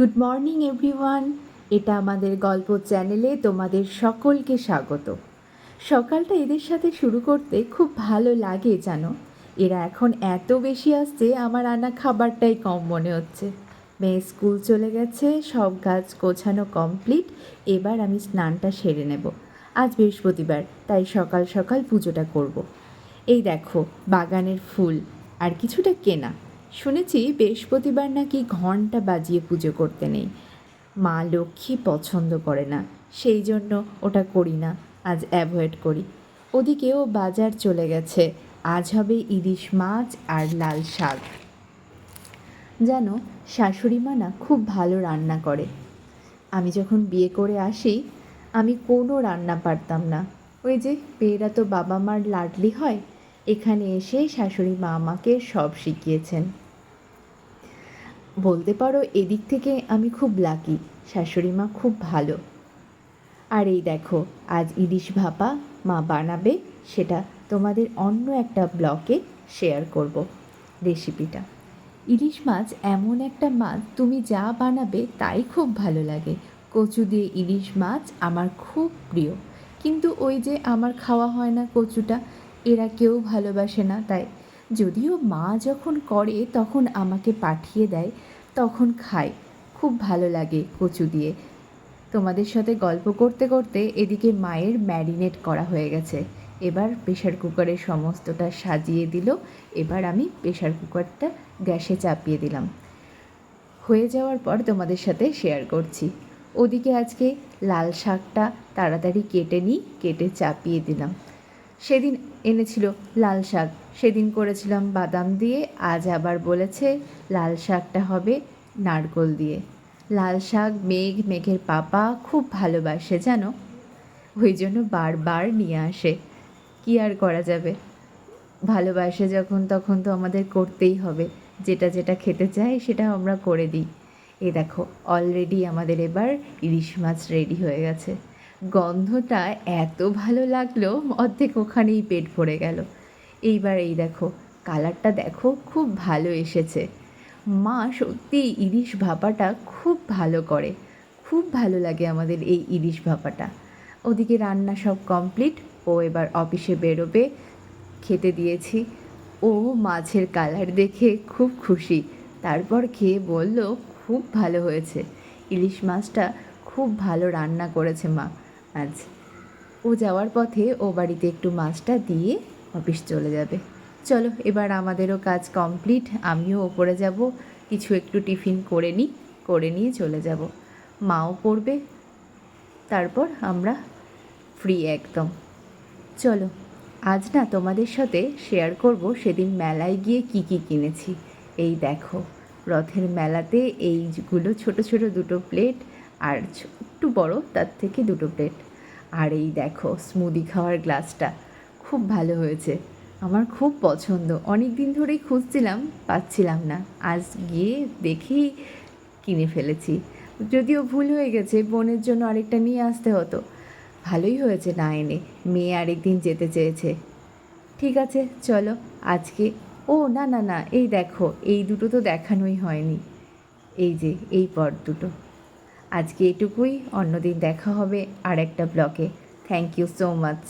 Good morning everyone এটা আমাদের গল্প চ্যানেলে তোমাদের সকলকে স্বাগত। সকালটা এদের সাথে শুরু করতে খুব ভালো লাগে, জানো? এরা এখন এত বেশি আসছে, আমার আনা খাবারটাই কম মনে হচ্ছে। মেয়ে স্কুল চলে গেছে, সব গাছ গোছানো কমপ্লিট, এবার আমি স্নানটা সেরে নেব। আজ বৃহস্পতিবার, তাই সকাল সকাল পুজোটা করব। এই দেখো, বাগানের ফুল, আর কিছুটা কেনা। শুনেছি বৃহস্পতিবার নাকি ঘণ্টা বাজিয়ে পুজো করতে নেই। মা লক্ষ্মী পছন্দ করে না, সেই জন্য ওটা করি না, আজ অ্যাভয়েড করি। ওদিকেও বাজার চলে গেছে, আজ হবে ইলিশ মাছ আর লাল শাক। জানো, শাশুড়ি মা না খুব ভালো রান্না করে। আমি যখন বিয়ে করে আসি, আমি কোনো রান্না পারতাম না। ওই যে মেয়েরা তো বাবা মার লাডলি হয়, এখানে এসে শাশুড়ি মা আমাকে সব শিখিয়েছেন। বলতে পারো এদিক থেকে আমি খুব লাকি শাশুড়ি মা খুব ভালো। আর এই দেখো, আজ ইলিশ ভাপা মা বানাবে, সেটা তোমাদের অন্য একটা ব্লকে শেয়ার করব রেসিপিটা ইলিশ মাছ এমন একটা মাছ, তুমি যা বানাবে তাই খুব ভালো লাগে। কচু দিয়ে ইলিশ মাছ আমার খুব প্রিয়। কিন্তু ওই যে আমার খাওয়া হয় না কচুটা, এরা কেউ ভালোবাসে না, তাই যদিও মা যখন করে, তখন আমাকে পাঠিয়ে দেয়, তখন খাই খুব ভালো লাগে কচু দিয়ে। তোমাদের সাথে গল্প করতে করতে এদিকে মায়ের ম্যারিনেট করা হয়ে গেছে। এবার প্রেশার কুকারে সমস্তটা সাজিয়ে দিল। এবার আমি প্রেশার কুকারটা গ্যাসে চাপিয়ে দিলাম। হয়ে যাওয়ার পর তোমাদের সাথে শেয়ার করছি। ওদিকে আজকে লাল শাকটা তাড়াতাড়ি কেটে নিই, কেটে চাপিয়ে দিলাম। সেদিন এনেছিল লাল শাক। সেদিন করেছিলাম বাদাম দিয়ে, আজ আবার বলেছে লাল শাকটা হবে নারকোল দিয়ে। লাল শাক, মেঘ, মেঘের পাপা খুব ভালোবাসে, জানো? ওই জন্য বারবার নিয়ে আসে। কি আর করা যাবে? ভালোবাসে যখন, তখন তো আমাদের করতেই হবে। যেটা যেটা খেতে চাই সেটা আমরা করে দিই। এ দেখো অলরেডি আমাদের এবার ইলিশ মাছ রেডি হয়ে গেছে। গন্ধটা এত ভালো লাগল, অর্ধেক ওখানেই পেট ভরে গেল। এইবার এই দেখো, কালারটা দেখো, খুব ভালো এসেছে। মা সত্যি ইলিশ ভাপাটা খুব ভালো করে। খুব ভালো লাগে আমাদের এই ইলিশ ভাপাটা। ওদিকে রান্না সব কমপ্লিট, ও এবার অফিসে বেরোবে। খেতে দিয়েছি। ও মাছের কালার দেখে খুব খুশি। তারপর খেয়ে বলল, খুব ভালো হয়েছে। ইলিশ মাছটা খুব ভালো রান্না করেছে মা। আজ। ও যাওয়ার পথে ও বাড়িতে একটু মাছটা দিয়ে অফিস চলে যাবে। চলো, এবার আমাদেরও কাজ কমপ্লিট। আমিও ওপরে যাব। কিছু একটু টিফিন করে নিই করে নিয়ে চলে যাব। মাও পড়বে। তারপর আমরা ফ্রি একদম। চলো, আজ না তোমাদের সাথে শেয়ার করব সেদিন মেলায় গিয়ে কি কি কিনেছি। এই দেখো, রথের মেলাতে এইগুলো ছোট ছোট দুটো প্লেট আর একটু বড়, তার থেকে দুটো প্লেট। আর এই দেখো স্মুদি খাওয়ার গ্লাসটা। খুব ভালো হয়েছে। আমার খুব পছন্দ। অনেক দিন ধরেই খুঁজছিলাম, পাচ্ছিলাম না। আজ গিয়ে দেখেই কিনে ফেলেছি। যদিও ভুল হয়ে গেছে, বোনের জন্য আরেকটা নিয়ে আসতে হতো। ভালোই হয়েছে না এনে। মেয়ে আরেকদিন যেতে চেয়েছে। ঠিক আছে, চলো, আজকে। ও, না না না, এই দেখো, এই দুটো তো দেখানোই হয়নি। এই যে, এই পর দুটো। আজকে এটুকুই অন্যদিন দেখা হবে আর একটা ব্লকে থ্যাংক ইউ সো মাচ